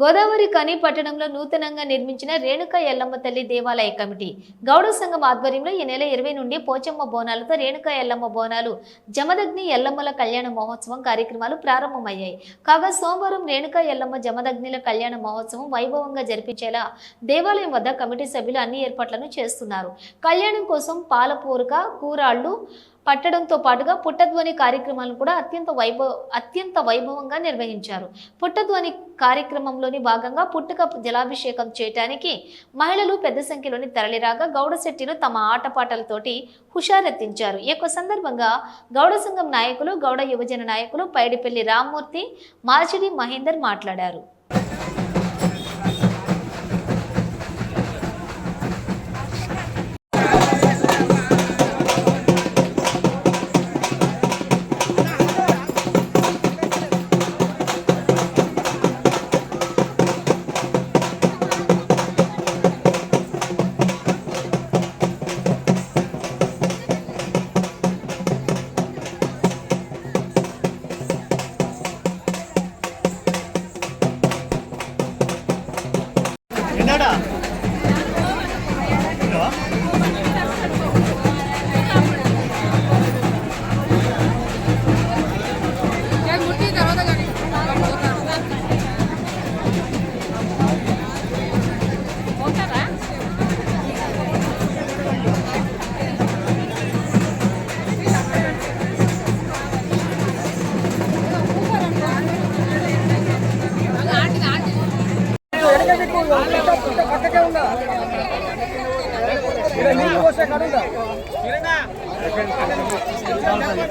గోదావరి కని పట్టణంలో నూతనంగా నిర్మించిన రేణుక ఎల్లమ్మ తల్లి దేవాలయ కమిటీ. గౌడ సంఘం ఆధ్వర్యంలో ఈ నెల ఇరవై నుండి పోచమ్మ బోనాలతో రేణుక ఎల్లమ్మ బోనాలు జమదగ్ని ఎల్లమ్మల కళ్యాణ మహోత్సవం కార్యక్రమాలు ప్రారంభమయ్యాయి. కాగా సోమవారం రేణుక ఎల్లమ్మ జమదగ్నిల కళ్యాణ మహోత్సవం వైభవంగా జరిపించేలా దేవాలయం వద్ద కమిటీ సభ్యులు అన్ని ఏర్పాట్లను చేస్తున్నారు. కళ్యాణం కోసం పాలపూరక కూరాళ్ళు పట్టడంతో పాటుగా పుట్టధ్వని కార్యక్రమాలను కూడా అత్యంత వైభవ అత్యంత వైభవంగా నిర్వహించారు. పుట్టధ్వని కార్యక్రమంలోని భాగంగా పుట్టుక జలాభిషేకం చేయటానికి మహిళలు పెద్ద సంఖ్యలోని తరలిరాగా గౌడశెట్టిలు తమ ఆటపాటలతోటి హుషారెత్తించారు. ఈ యొక్క సందర్భంగా గౌడ సంఘం నాయకులు గౌడ యువజన నాయకులు పైడిపల్లి రామ్మూర్తి మార్చిడి మహేందర్ మాట్లాడారు.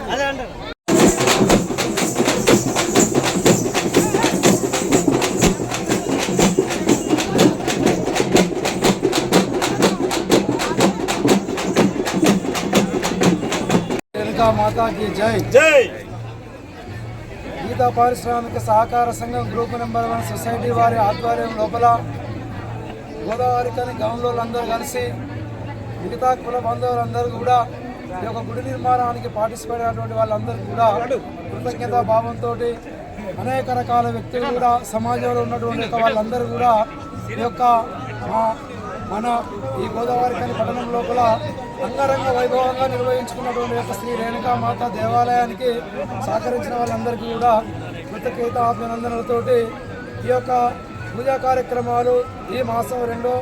అదే అంటారు మాతాకి జై. జై. గీతా పారిశ్రామిక సహకార సంఘం గ్రూప్ నెంబర్ వన్ సొసైటీ వారి ఆధ్వర్యం లోపల గోదావరి కని గౌన్లోళ్ళందరూ కలిసి మిగతా కుల బాంధవులందరూ కూడా ఈ యొక్క గుడి నిర్మాణానికి పార్టిసిపేట్ అయినటువంటి వాళ్ళందరూ కూడా కృతజ్ఞత భావంతో అనేక రకాల వ్యక్తులు కూడా సమాజంలో ఉన్నటువంటి వాళ్ళందరూ కూడా ఈ యొక్క మన ఈ గోదావరి కానీ పట్టణం లోపల అంగరంగ వైభవంగా నిర్వహించుకున్నటువంటి యొక్క శ్రీ రేణుకామాత దేవాలయానికి సహకరించిన వాళ్ళందరికీ కూడా కృతజ్ఞత అభినందనలతోటి ఈ యొక్క పూజా కార్యక్రమాలు ఈ మాసం రెండో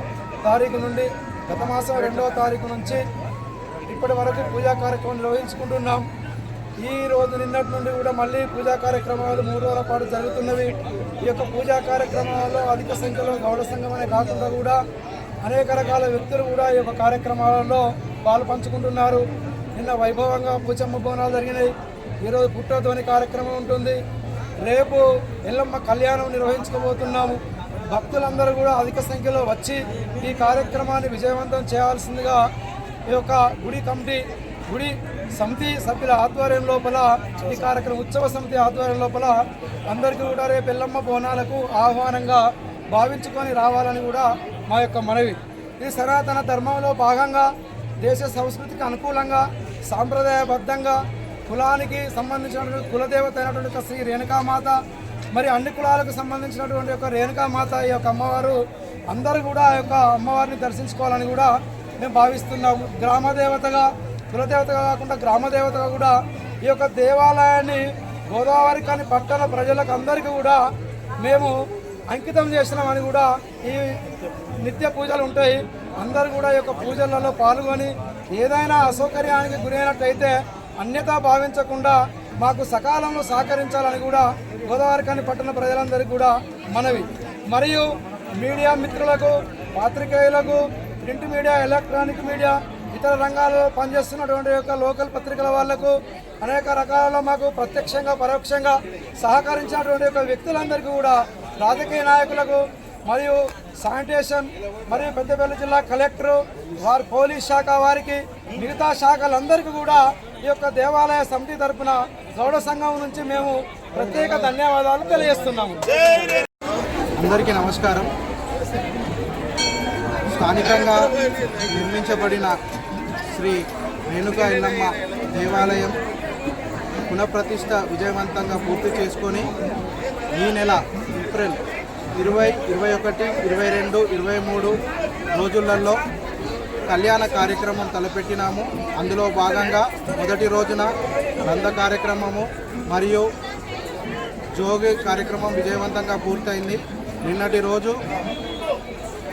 తారీఖు నుండి గత మాసం రెండవ తారీఖు నుంచి ఇప్పటి వరకు పూజా కార్యక్రమం నిర్వహించుకుంటున్నాం. ఈ రోజు నిన్నటి నుండి కూడా మళ్ళీ పూజా కార్యక్రమాలు మూడు రోజుల పాటు జరుగుతున్నవి. ఈ యొక్క పూజా కార్యక్రమాల్లో అధిక సంఖ్యలో గౌడ సంఘమనే కాకుండా కూడా అనేక రకాల వ్యక్తులు కూడా ఈ యొక్క కార్యక్రమాలలో పాలు పంచుకుంటున్నారు నిన్న వైభవంగా పూచమ్మ బోనాలు జరిగినాయి. ఈరోజు పుట్టధ్వని కార్యక్రమం ఉంటుంది. రేపు ఎల్లమ్మ కళ్యాణం నిర్వహించుకోబోతున్నాము భక్తులందరూ కూడా అధిక సంఖ్యలో వచ్చి ఈ కార్యక్రమాన్ని విజయవంతం చేయాల్సిందిగా ఈ యొక్క గుడి కమిటీ గుడి సమితి సభ్యుల ఆధ్వర్యం లోపల ఈ కార్యక్రమం ఉత్సవ సమితి ఆధ్వర్యం లోపల అందరికీ కూడా రేపు ఎల్లమ్మ బోనాలకు ఆహ్వానంగా భావించుకొని రావాలని కూడా మా యొక్క మనవి. ఇది సనాతన ధర్మంలో భాగంగా దేశ సంస్కృతికి అనుకూలంగా సాంప్రదాయబద్ధంగా కులానికి సంబంధించినటువంటి కులదేవత అయినటువంటి శ్రీ రేణుకామాత మరి అన్ని కులాలకు సంబంధించినటువంటి ఒక రేణుకామాత ఈ యొక్క అమ్మవారు అందరూ కూడా ఆ యొక్క అమ్మవారిని దర్శించుకోవాలని కూడా మేము భావిస్తున్నాము. గ్రామ దేవతగా కులదేవతగా కాకుండా గ్రామ దేవతగా కూడా ఈ యొక్క దేవాలయాన్ని గోదావరి కాని పట్టణ ప్రజలకు అందరికీ కూడా మేము అంకితం చేసినామని కూడా ఈ నిత్య పూజలు ఉంటాయి. అందరూ కూడా ఈ యొక్క పూజలలో పాల్గొని ఏదైనా అసౌకర్యానికి గురైనట్టయితే అన్యతా భావించకుండా మాకు సకాలంలో సహకరించాలని కూడా గోదావరి కాని పట్టణ ప్రజలందరికీ కూడా మనవి. మరియు మీడియా మిత్రులకు పాత్రికేయులకు ప్రింట్ మీడియా ఎలక్ట్రానిక్ మీడియా ఇతర రంగాల్లో పనిచేస్తున్నటువంటి యొక్క లోకల్ పత్రికల వాళ్ళకు అనేక రకాలలో మాకు ప్రత్యక్షంగా పరోక్షంగా సహకరించినటువంటి యొక్క వ్యక్తులందరికీ కూడా రాజకీయ నాయకులకు మరియు శానిటేషన్ మరియు పెద్దపల్లి జిల్లా కలెక్టరు వారి పోలీస్ శాఖ వారికి మిగతా శాఖలందరికీ కూడా ఈ యొక్క దేవాలయ సమితి తరఫున గౌడ సంఘం నుంచి మేము ప్రత్యేక ధన్యవాదాలు తెలియజేస్తున్నాము. అందరికీ నమస్కారం. స్థానికంగా నిర్మించబడిన శ్రీ రేణుకా ఎల్లమ్మ దేవాలయం పునఃప్రతిష్ట విజయవంతంగా పూర్తి చేసుకొని ఈ నెల ఏప్రిల్ ఇరవై ఇరవై ఒకటి ఇరవై రెండు ఇరవై మూడు రోజులలో కళ్యాణ కార్యక్రమం తలపెట్టినాము. అందులో భాగంగా మొదటి రోజున రంధ కార్యక్రమము మరియు జోగి కార్యక్రమం విజయవంతంగా పూర్తయింది. నిన్నటి రోజు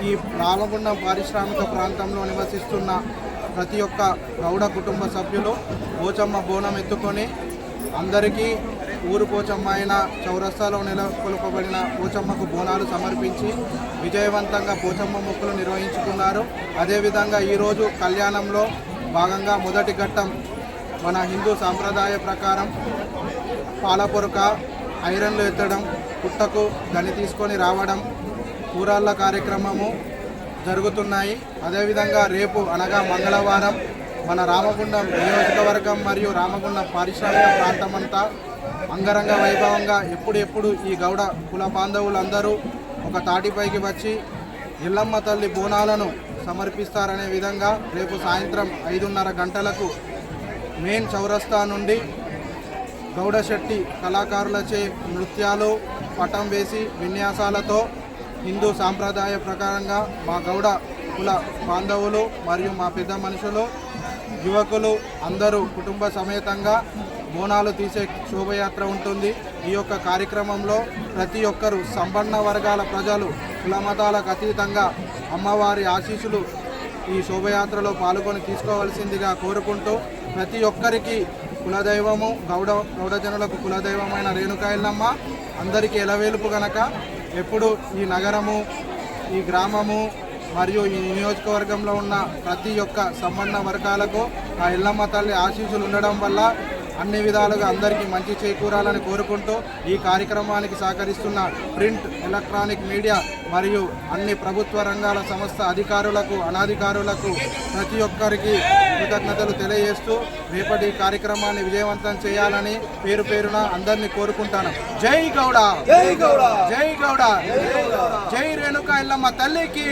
ఈ రామగుండం పారిశ్రామిక ప్రాంతంలో నివసిస్తున్న ప్రతి ఒక్క గౌడ కుటుంబ సభ్యులు పోచమ్మ బోనం ఎత్తుకొని అందరికీ ఊరు పోచమ్మ అయిన చౌరస్తాలో నెలకొల్పబడిన పోచమ్మకు బోనాలు సమర్పించి విజయవంతంగా పోచమ్మ మొక్కులు నిర్వహించుకున్నారు. అదేవిధంగా ఈరోజు కళ్యాణంలో భాగంగా మొదటి ఘట్టం మన హిందూ సాంప్రదాయ ప్రకారం పాలపొరక ఐరన్లు ఎత్తడం పుట్టకు గని తీసుకొని రావడం కూరాళ్ళ కార్యక్రమము జరుగుతున్నాయి. అదేవిధంగా రేపు అనగా మంగళవారం మన రామగుండం నియోజకవర్గం మరియు రామగుండం పారిశ్రామిక ప్రాంతం అంతా అంగరంగ వైభవంగా ఎప్పుడెప్పుడు ఈ గౌడ కుల బాంధవులందరూ ఒక తాటిపైకి వచ్చి ఎల్లమ్మ తల్లి బోనాలను సమర్పిస్తారనే విధంగా రేపు సాయంత్రం ఐదున్నర గంటలకు మెయిన్ చౌరస్తా నుండి గౌడశెట్టి కళాకారులచే నృత్యాలు పటం వేసి విన్యాసాలతో హిందూ సాంప్రదాయ ప్రకారంగా మా గౌడ కుల బాంధవులు మరియు మా పెద్ద మనుషులు యువకులు అందరూ కుటుంబ సమేతంగా బోనాలు తీసే శోభయాత్ర ఉంటుంది. ఈ యొక్క కార్యక్రమంలో ప్రతి ఒక్కరూ సంపన్న వర్గాల ప్రజలు కుల మతాలకు అతీతంగా అమ్మవారి ఆశీస్సులు ఈ శోభయాత్రలో పాల్గొని తీసుకోవాల్సిందిగా కోరుకుంటూ ప్రతి ఒక్కరికి కులదైవము గౌడ గౌడజనులకు కులదైవమైన రేణుకాయలమ్మ అందరికీ ఎలవేలుపు గనక ఎప్పుడు ఈ నగరము ఈ గ్రామము మరియు ఈ నియోజకవర్గంలో ఉన్న ప్రతి ఒక్క సంబంధ వర్గాలకు ఆ ఎల్లమ్మ తల్లి ఆశీస్సులు ఉండడం వల్ల అన్ని విధాలుగా అందరికీ మంచి చేకూరాలని కోరుకుంటూ ఈ కార్యక్రమానికి సహకరిస్తున్న ప్రింట్ ఎలక్ట్రానిక్ మీడియా మరియు అన్ని ప్రభుత్వ రంగాల సంస్థ అధికారులకు అనాధికారులకు ప్రతి ఒక్కరికి కృతజ్ఞతలు తెలియజేస్తూ రేపటి కార్యక్రమాన్ని విజయవంతం చేయాలని పేరు పేరున అందరినీ కోరుకుంటాను. జై గౌడ! జై గౌడ! జై గౌడ! జై రేణుకా ఎల్లమ్మ తల్లికి!